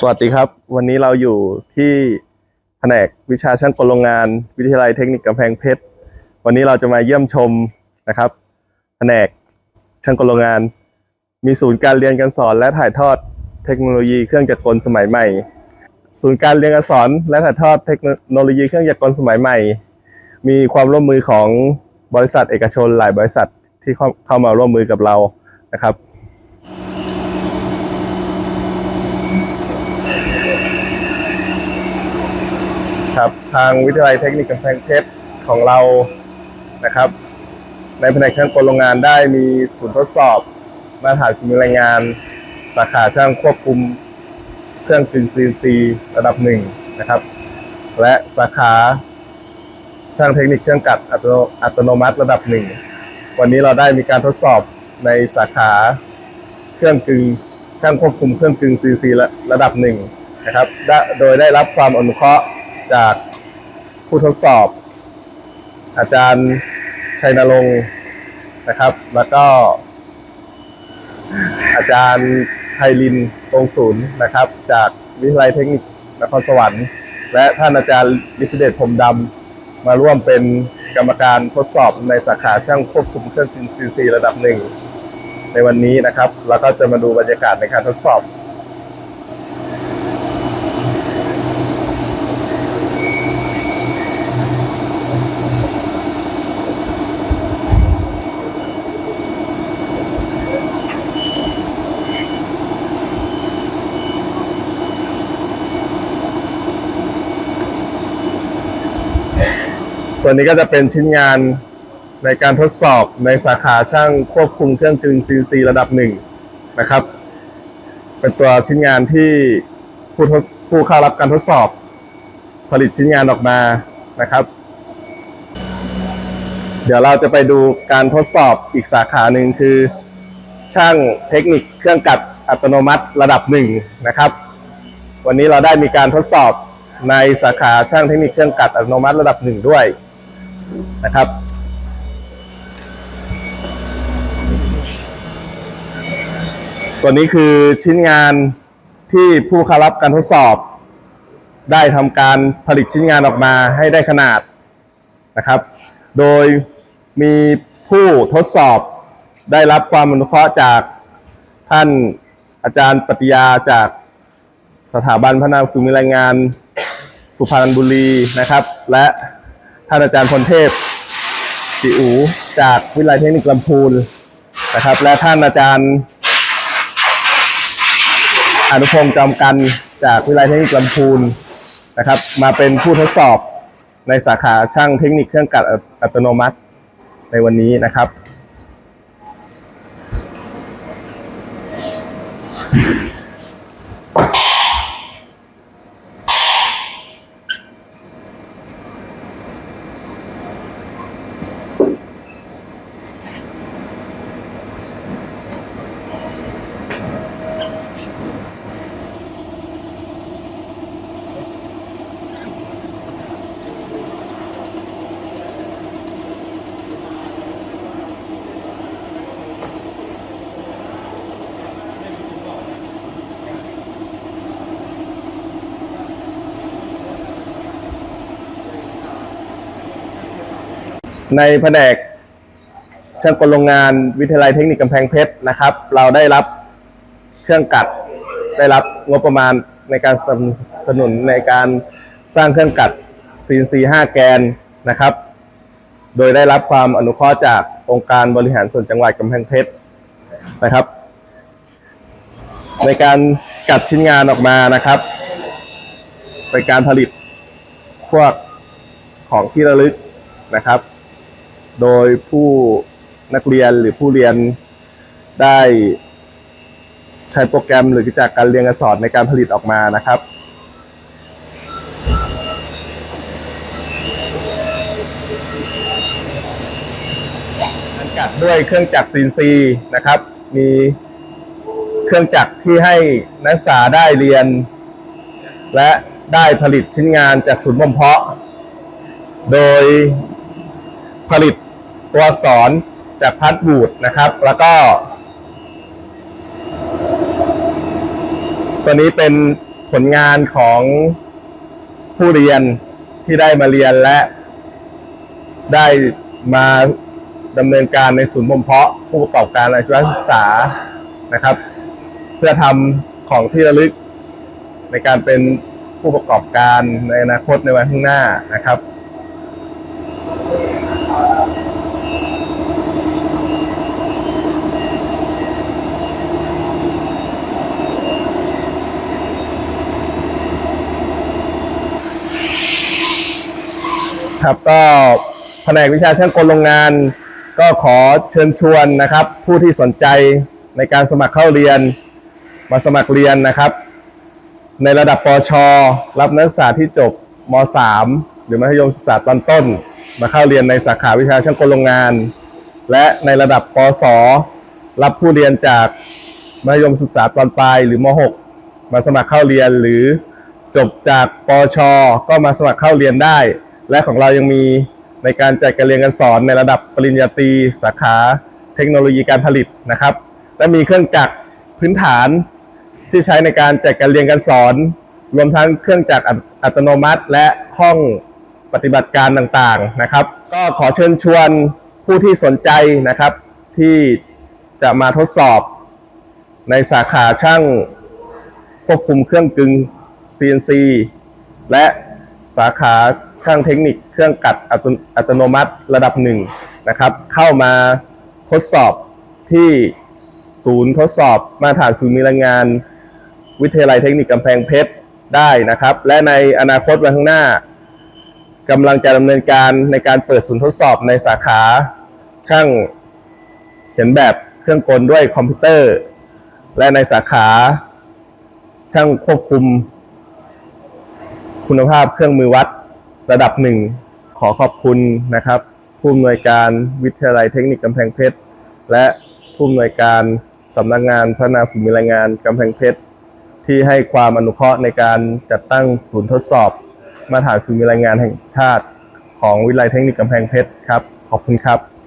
สวัสดีครับ วันนี้เราอยู่ที่แผนกวิชาช่างกลโรงงาน วิทยาลัยเทคนิคกำแพงเพชร วันนี้เราจะมาเยี่ยมชมนะครับแผนกช่างกลโรงงาน มีศูนย์การเรียนการสอนและถ่ายทอดเทคโนโลยีเครื่องจักรกลสมัยใหม่ ศูนย์การเรียนการสอนและถ่ายทอดเทคโนโลยีเครื่องจักรกลสมัยใหม่ มีความร่วมมือของบริษัทเอกชนหลายบริษัทที่เข้าเข้ามาร่วมมือกับเรานะครับ ครับ ทางวิทยาลัยเทคนิคกำแพงเพชรของเรานะครับ ในแผนกช่างกลโรงงานได้มีศูนย์ทดสอบ มาตรฐานคุณรายงาน สาขาช่างควบคุมเครื่องกลึง CNC ระดับหนึ่งนะครับ และสาขาช่างเทคนิคเครื่องกัดอัตโนตโนมัติระดับหนึ่งวันนี้เราได้มีการทดสอบในสาขาเครื่องกลึงช่างควบคุมเครื่องกลึง CNC ระระดับหนึ่งนะครับได้โดยได้รับความอนุเคราะห์ จากผู้ทดสอบ อาจารย์ชัยนรงค์นะครับ แล้วก็ อาจารย์ไพลินตรงศูนย์นะครับ จากวิทยาลัยเทคนิคนครสวรรค์ และท่านอาจารย์ลิทธิเดชพรมดำมาร่วมเป็นกรรมการทดสอบในสาขาช่างควบคุมเครื่องกินซีซีระดับหนึ่งในวันนี้นะครับ แล้วก็จะมาดูบรรยากาศในการทดสอบ ตัวนี้ก็จะเป็นชิ้นงานในการทดสอบในสาขาช่างควบคุมเครื่องกลึง CNC ระดับหนึ่งนะครับ เป็นตัวชิ้นงานที่ผู้ผู้เข้ารับการทดสอบผลิตชิ้นงานออกมานะครับ เดี๋ยวเราจะไปดูการทดสอบอีกสาขาหนึ่งคือ ช่างเทคนิคเครื่องกัดอัตโนมัติระดับหนึ่งนะครับ วันนี้เราได้มีการทดสอบในสาขาช่างเทคนิคเครื่องกัดอัตโนมัติระดับหนึ่งด้วย นะครับ ตัวนี้คือชิ้นงานที่ผู้เข้ารับการทดสอบ ได้ทำการผลิตชิ้นงานออกมาให้ได้ขนาดนะครับ โดยมีผู้ทดสอบได้รับความอนุเคราะห์จากท่านอาจารย์ปฏิยาจากสถาบันพัฒนาฝีมือแรงงาน สุพรรณบุรีนะครับ และ ท่านอาจารย์พลเทพจิอูจากวิทยาลัยเทคนิคลำพูนนะครับ และท่านอาจารย์อนุพงศ์จอมกันจากวิทยาลัยเทคนิคลำพูนนะครับ มาเป็นผู้ทดสอบในสาขาช่างเทคนิคเครื่องกัดอัตโนมัติในวันนี้นะครับ ในแผนกช่างกลโรงงานวิทยาลัยเทคนิคกำแพงเพชรนะครับ เราได้รับเครื่องกัด ได้รับงบประมาณในการสนับสนุนในการสร้างเครื่องกัด CNC 5 แกนนะครับ โดยได้รับความอนุเคราะห์จากองค์การบริหารส่วนจังหวัดกำแพงเพชรนะครับ ในการกัดชิ้นงานออกมานะครับเป็นการผลิตพวกของที่ระลึกนะครับ โดยผู้นักเรียนหรือผู้เรียนได้ใช้โปรแกรมหรือจากการเรียนการสอนในการผลิตออกมานะครับการกัดด้วยเครื่องจักร CNC นะครับ มีเครื่องจักรที่ให้นักศึกษาได้เรียน และได้ผลิตชิ้นงานจากศูนย์บ่มเพาะ โดยผลิต ตัวอักษรจากพัดบูดนะครับ แล้วก็ ตัวนี้เป็นผลงานของผู้เรียนที่ได้มาเรียนและได้มาดำเนินการในศูนย์บ่มเพาะผู้ประกอบการอาชีวศึกษานะครับ เพื่อทำของที่ระลึกในการเป็นผู้ประกอบการในอนาคตในวันข้างหน้านะครับ ครับก็แผนกวิชาช่างกลโรงงาน ก็ขอเชิญชวนนะครับ ผู้ที่สนใจในการสมัครเข้าเรียน มาสมัครเรียนนะครับ ในระดับปชรับนักศึกษาที่จบม .3 หรือมัธยมศึกษาตอนต้น มาเข้าเรียนในสาขาวิชาช่างกลโรงงาน และในระดับปศรับผู้เรียนจากมัธยมศึกษาตอนปลายหรือม .6 มาสมัครเข้าเรียนหรือจบจากปชก็มาสมัครเข้าเรียนได้ และของเรายังมีในการจัดการเรียนการสอนในระดับปริญญาตรีสาขาเทคโนโลยีการผลิตนะครับ และมีเครื่องจักรพื้นฐานที่ใช้ในการจัดการเรียนการสอน รวมทั้งเครื่องจักรอัตอัตโนมัติ และห้องปฏิบัติการต่างๆนะครับ ก็ขอเชิญชวนผู้ที่สนใจนะครับ ที่จะมาทดสอบในสาขาช่างควบคุมเครื่องกึง CNC และสาขา ช่างเทคนิคเครื่องกัดอัตโนอัตโนมัติระดับหนึ่งนะครับ เข้ามาทดสอบที่ศูนย์ทดสอบมาตรฐานฝีมือแรงงาน วิทยาลัยเทคนิคกำแพงเพชรได้นะครับ และในอนาคตวันข้างหน้ากำลังจะดำเนินการในการเปิดศูนย์ทดสอบในสาขาช่างเขียนแบบเครื่องกลด้วยคอมพิวเตอร์ และในสาขาช่างควบคุมคุณภาพเครื่องมือวัด ระดับหนึ่งขอขอบคุณนะครับ ผู้อำนวยการวิทยาลัยเทคนิคกำแพงเพชร และผู้อำนวยการสำนักงานพัฒนาฝีมือแรงงานกำแพงเพชร ที่ให้ความอนุเคราะห์ในการจัดตั้งศูนย์ทดสอบ มาตรฐานฝีมือแรงงานแห่งชาติ ของวิทยาลัยเทคนิคกำแพงเพชรครับ ขอบคุณครับ